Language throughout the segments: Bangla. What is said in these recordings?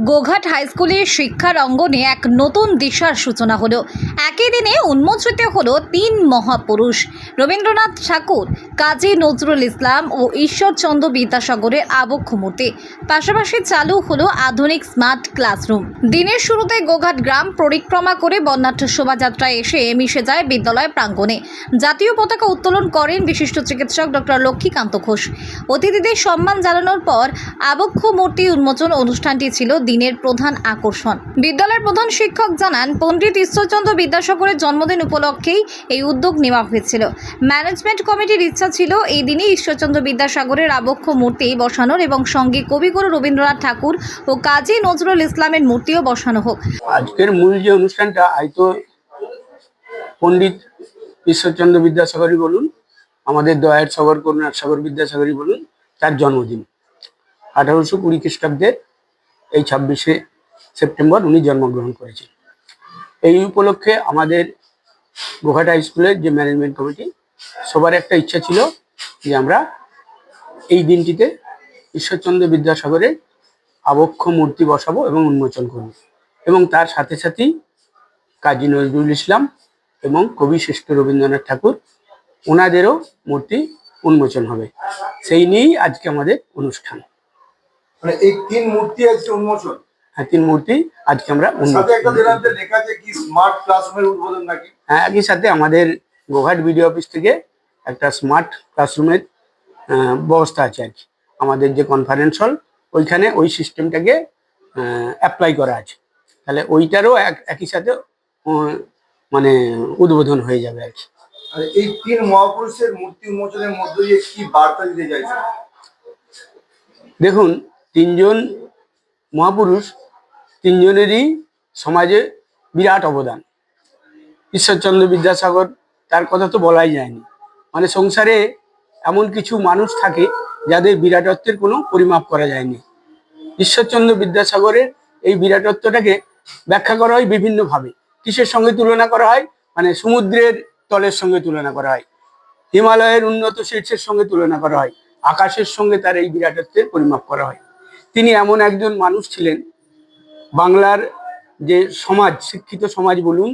গোঘাট হাই স্কুলে শিক্ষার অঙ্গনে এক নতুন দিশার সূচনা হলো। একই দিনে উন্মোচিত হলো তিন মহাপুরুষ। রবীন্দ্রনাথ ঠাকুর, কাজী নজরুল ইসলাম ও ঈশ্বরচন্দ্র বিদ্যাসাগরের আবক্ষ মূর্তি। পাশাপাশি চালু হলো আধুনিক স্মার্ট ক্লাসরুম। দিনের শুরুতে গোঘাট গ্রাম পরিক্রমা করে বর্ণাঢ্য শোভাযাত্রায় এসে মিশে যায় বিদ্যালয় প্রাঙ্গণে। জাতীয় পতাকা উত্তোলন করেন বিশিষ্ট চিকিৎসক ডক্টর লক্ষ্মীকান্ত ঘোষ। অতিথিদের সম্মান জানানোর পর আবক্ষ মূর্তি উন্মোচন অনুষ্ঠানটি ছিল দিনের প্রধান আকর্ষণ। বিদ্যালয়ের প্রধান শিক্ষক জানান, পণ্ডিত ঈশ্বরচন্দ্র বিদ্যাসাগরের জন্মদিন উপলক্ষেই এই উদ্যোগ নেওয়া হয়েছিল। ম্যানেজমেন্ট কমিটির ইচ্ছা ছিল, এই দিনে ঈশ্বরচন্দ্র বিদ্যাসাগরের আবক্ষ মূর্তি বসানোর এবং সঙ্গে কবিগুরু রবীন্দ্রনাথ ঠাকুর ও কাজী নজরুল ইসলামের মূর্তিও বসানো হোক। আজকের মূল যে অনুষ্ঠানটা হয়তো পণ্ডিত ঈশ্বরচন্দ্র বিদ্যাসাগরই বলুন, আমাদের দয়ার সাগর, করুণার সাগর বিদ্যাসাগরই বলুন, তার জন্মদিন। আঠারোশো কুড়ি খ্রিস্টাব্দে এই ছাব্বিশে সেপ্টেম্বর উনি জন্মগ্রহণ করেছেন। এই উপলক্ষে আমাদের গোঘাট হাই স্কুলের যে ম্যানেজমেন্ট কমিটি, সবার একটা ইচ্ছা ছিল যে আমরা এই দিনটিতে ঈশ্বরচন্দ্র বিদ্যাসাগরের আবক্ষ মূর্তি বসাবো এবং উন্মোচন করব। এবং তার সাথে সাথেই কাজী নজরুল ইসলাম এবং কবি শ্রেষ্ঠ রবীন্দ্রনাথ ঠাকুর, ওনাদেরও মূর্তি উন্মোচন হবে। সেই নিয়েই আজকে আমাদের অনুষ্ঠান। মানে এই তিন মূর্তি আজকে উন্মোচন। হ্যাঁ তিন মূর্তি আজকে আমরা লেখা আছে কি স্মার্ট ক্লাসরুমের উদ্বোধন নাকি? হ্যাঁ একই সাথে আমাদের গোঘাট বিডিও অফিস থেকে একটা স্মার্ট ক্লাসরুমের ব্যবস্থা আছে আর কি। আমাদের যে কনফারেন্স হল ওইখানে ওই সিস্টেমটাকে অ্যাপ্লাই করা আছে। তাহলে ওইটারও এক- একই সাথে মানে উদ্বোধন হয়ে যাবে আর কি। এই তিন মহাপুরুষের মূর্তি উন্মোচনের মধ্য দিয়ে কি বার্তা দিতে চাইছে দেখুন তিনজন মহাপুরুষ, তিনজনেরই সমাজে বিরাট অবদান। ঈশ্বরচন্দ্র বিদ্যাসাগর, তার কথা তো বলাই যায়নি। মানে সংসারে এমন কিছু মানুষ থাকে যাদের বিরাটত্বের কোনো পরিমাপ করা যায়নি। ঈশ্বরচন্দ্র বিদ্যাসাগরের এই বিরাটত্বটাকে ব্যাখ্যা করা হয় বিভিন্নভাবে। কিসের সঙ্গে তুলনা করা হয়? মানে সমুদ্রের তলের সঙ্গে তুলনা করা হয়। হিমালয়ের উন্নত শীর্ষের সঙ্গে তুলনা করা হয়। আকাশের সঙ্গে তার এই বিরাটত্বের পরিমাপ করা হয়। তিনি এমন একজন মানুষ ছিলেন, বাংলার যে সমাজ, শিক্ষিত সমাজ বলুন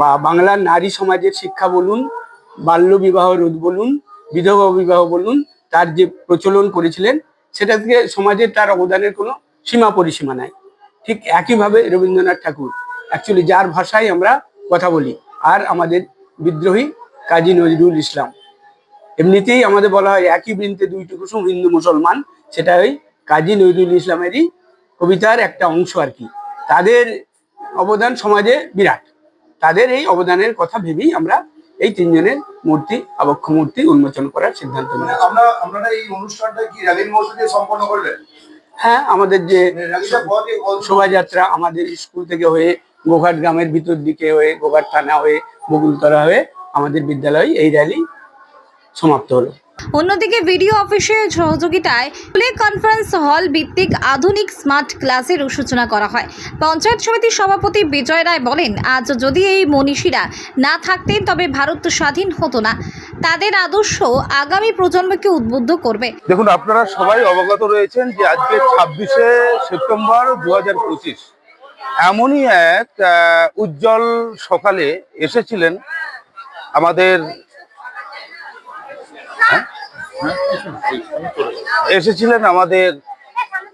বা বাংলার নারী সমাজের শিক্ষা বলুন, বাল্য বিবাহ রোধ বলুন, বিধবা বিবাহ বলুন, তার যে প্রচলন করেছিলেন, সেটা থেকে সমাজের তার অবদানের কোনো সীমা পরিসীমা নাই। ঠিক একইভাবে রবীন্দ্রনাথ ঠাকুর অ্যাকচুয়ালি যার ভাষায় আমরা কথা বলি, আর আমাদের বিদ্রোহী কাজী নজরুল ইসলাম। এমনিতেই আমাদের বলা হয় একই বৃন্তে দুইটি কুসুম হিন্দু মুসলমান, সেটা ওই কাজী নজরুল ইসলামেরই কবিতার একটা অংশ আর কি। তাদের অবদান সমাজে বিরাট। তাদের এই অবদানের কথা ভেবেই আমরা এই তিনজনের মূর্তি আবক্ষ মূর্তি উন্মোচন করার সিদ্ধান্ত মানে নিয়েছি আমরা আপনারা এই অনুষ্ঠানটা কি র্যালির মধ্য সম্পন্ন করলেন? হ্যাঁ আমাদের যে মানে শোভাযাত্রা আমাদের স্কুল থেকে হয়ে গোঘাট গ্রামের ভিতর দিকে হয়ে গোঘাট থানা হয়ে বকুলতলা হয়ে আমাদের বিদ্যালয়ে এই র্যালি সমাপ্ত হলো। অন্যদিকে ভিডিও অফিসের সহযোগিতায় প্লে কনফারেন্স হল ভিত্তিক আধুনিক স্মার্ট ক্লাসের সূচনা করা হয় পঞ্চায়েত সমিতির সভাপতি বিজয় রায় বলেন, আজ যদি এই মনীষীরা না থাকতেন, তবে ভারত স্বাধীন হতো না তাদের আদর্শ আগামী প্রজন্মকে উদ্বুদ্ধ করবে দেখুন, আপনারা সবাই অবগত রয়েছেন যে আজকে ছাব্বিশে সেপ্টেম্বর দু হাজার পঁচিশ এমনই এক উজ্জ্বল সকালে এসেছিলেন আমাদের? এসেছিলেন আমাদের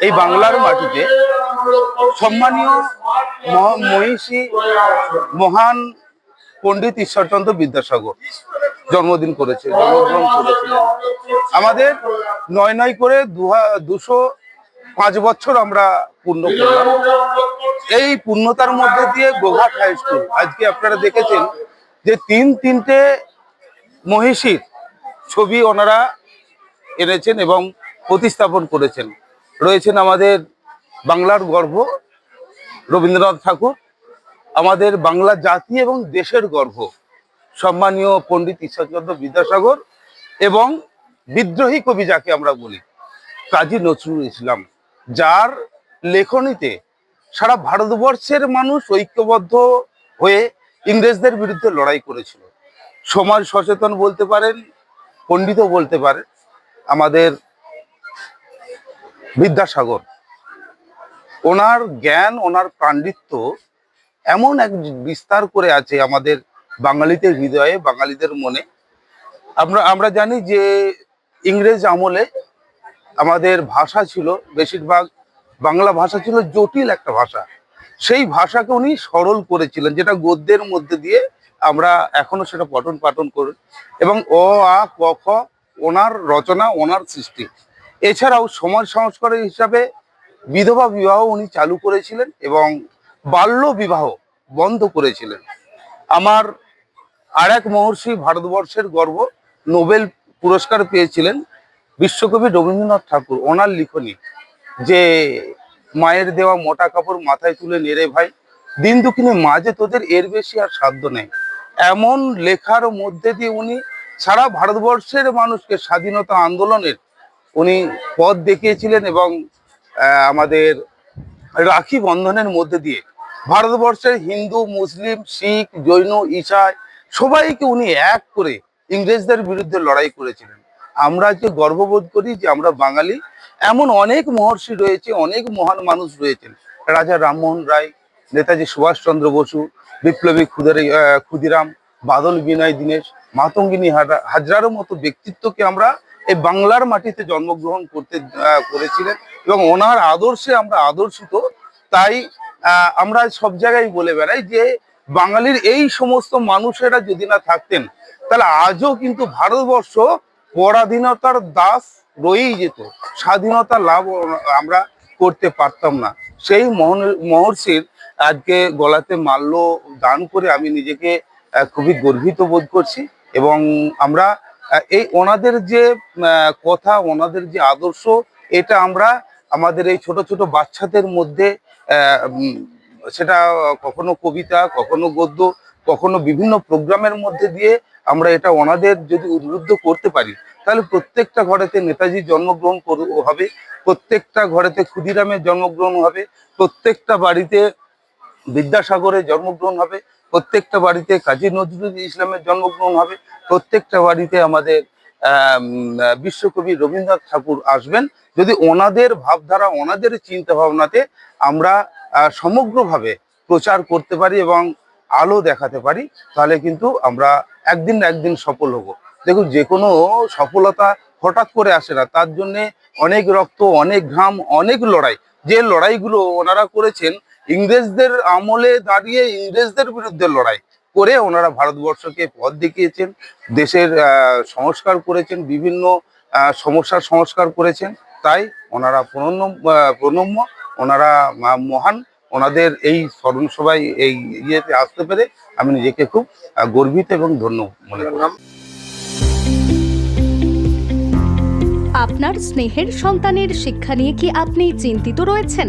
এই বাংলার মাটিতে সম্মানীয় মহ- মহিষী মহান পণ্ডিত ঈশ্বরচন্দ্র বিদ্যাসাগর জন্মদিন করেছে, জন্মগ্রহণ করেছিলেন। আমাদের নয় নয় করে দুশো পাঁচ বছর আমরা পূর্ণ করলাম। এই পূর্ণতার মধ্যে দিয়ে গোঘাট হাই স্কুল, আজকে আপনারা দেখেছেন যে তিন তিনটে মহিষীর ছবি ওনারা এনেছেন এবং প্রতিস্থাপন করেছেন। রয়েছেন আমাদের বাংলার গর্ব, রবীন্দ্রনাথ ঠাকুর, আমাদের বাংলা জাতি এবং দেশের গর্ব, সম্মানীয় পণ্ডিত ঈশ্বরচন্দ্র বিদ্যাসাগর এবং বিদ্রোহী কবি যাকে আমরা বলি, কাজী নজরুল ইসলাম, যার লেখনীতে সারা ভারতবর্ষের মানুষ ঐক্যবদ্ধ হয়ে ইংরেজদের বিরুদ্ধে লড়াই করেছিল। সমাজ সচেতন বলতে পারেন পণ্ডিতও বলতে পারে, আমাদের বিদ্যাসাগর। ওনার জ্ঞান, ওনার পাণ্ডিত্য এমন এক বিস্তার করে আছে আমাদের বাঙালিদের হৃদয়ে, বাঙালিদের মনে। আমরা আমরা জানি যে ইংরেজ আমলে আমাদের ভাষা ছিল, বেশিরভাগ বাংলা ভাষা ছিল জটিল একটা ভাষা। সেই ভাষাকে উনি সরল করেছিলেন, যেটা গদ্যের মধ্যে দিয়ে আমরা এখনও সেটা পঠন পাঠন করি এবং অ আ, ক, খ, ওনার রচনা, ওনার সৃষ্টি। এছাড়াও সমাজ সংস্কারের হিসাবে বিধবা বিবাহ উনি চালু করেছিলেন এবং বাল্য বিবাহ বন্ধ করেছিলেন। আমার আর এক মহর্ষি ভারতবর্ষের গর্ব, নোবেল পুরস্কার পেয়েছিলেন বিশ্বকবি রবীন্দ্রনাথ ঠাকুর, ওনার লিখনী যে, মায়ের দেওয়া মোটা কাপড় মাথায় তুলে নেড়ে ভাই, দিন দুঃখিনী মাঝে তোদের এর বেশি আর সাধ্য নেই। এমন লেখার মধ্যে দিয়ে উনি সারা ভারতবর্ষের মানুষকে স্বাধীনতা আন্দোলনের উনি পথ দেখিয়েছিলেন এবং আমাদের রাখি বন্ধনের মধ্যে দিয়ে ভারতবর্ষের হিন্দু, মুসলিম, শিখ, জৈন ঈশাই সবাইকে উনি এক করে ইংরেজদের বিরুদ্ধে লড়াই করেছিলেন। আমরা যে গর্ববোধ করি যে আমরা বাঙালি, এমন অনেক মহর্ষি রয়েছে, অনেক মহান মানুষ রয়েছেন। রাজা রামমোহন রায় নেতাজি সুভাষচন্দ্র বসু, বিপ্লবী ক্ষুদারি ক্ষুদিরাম, বাদল বিনয় দীনেশ, মাতঙ্গিনী হাজরা- হাজরারও মতো ব্যক্তিত্বকে আমরা এই বাংলার মাটিতে জন্মগ্রহণ করতে করেছিলেন এবং ওনার আদর্শে আমরা আদর্শিত। তাই আমরা সব জায়গায় বলে বেড়াই যে বাঙালির এই সমস্ত মানুষেরা যদি না থাকতেন, তাহলে আজও কিন্তু ভারতবর্ষ পরাধীনতার দাস রয়েই যেত। স্বাধীনতা লাভ আমরা করতে পারতাম না। সেই মহর্ষির আজকে গলাতে মাল্য দান করে আমি নিজেকে খুবই গর্বিত বোধ করছি এবং আমরা এই ওনাদের যে কথা, ওনাদের যে আদর্শ, এটা আমরা আমাদের এই ছোট ছোট বাচ্চাদের মধ্যে সেটা কখনো কবিতা, কখনো গদ্য, কখনো বিভিন্ন প্রোগ্রামের মধ্যে দিয়ে আমরা এটা ওনাদের যদি উদ্বুদ্ধ করতে পারি, তাহলে প্রত্যেকটা ঘরেতে নেতাজি জন্মগ্রহণ হবে, প্রত্যেকটা ঘরেতে ক্ষুদিরামের জন্মগ্রহণ হবে, প্রত্যেকটা বাড়িতে বিদ্যাসাগরের জন্মগ্রহণ হবে, প্রত্যেকটা বাড়িতে কাজী নজরুল ইসলামের জন্মগ্রহণ হবে, প্রত্যেকটা বাড়িতে আমাদের বিশ্বকবি রবীন্দ্রনাথ ঠাকুর আসবেন। যদি ওনাদের ভাবধারা, ওনাদের চিন্তা ভাবনাতে আমরা সমগ্রভাবে প্রচার করতে পারি এবং আলো দেখাতে পারি, তাহলে কিন্তু আমরা একদিন না একদিন সফল হব। দেখুন যে কোনো সফলতা হঠাৎ করে আসে না, তার জন্যে অনেক রক্ত, অনেক ঘাম, অনেক লড়াই, যে লড়াইগুলো ওনারা করেছেন ইংরেজদের আমলে দাঁড়িয়ে ইংরেজদের বিরুদ্ধে লড়াই করে ওনারা ভারতবর্ষকে পথ দেখিয়েছেন, দেশের সংস্কার করেছেন, বিভিন্ন সমস্যার সংস্কার করেছেন। তাই ওনারা প্রণম্য ওনারা মহান। ওনাদের এই স্মরণ সভায় এই ইয়েতে আসতে পেরে আমি নিজেকে খুব গর্বিত এবং ধন্য মনে করলাম আপনার স্নেহের সন্তানের শিক্ষা নিয়ে কি আপনি চিন্তিত রয়েছেন?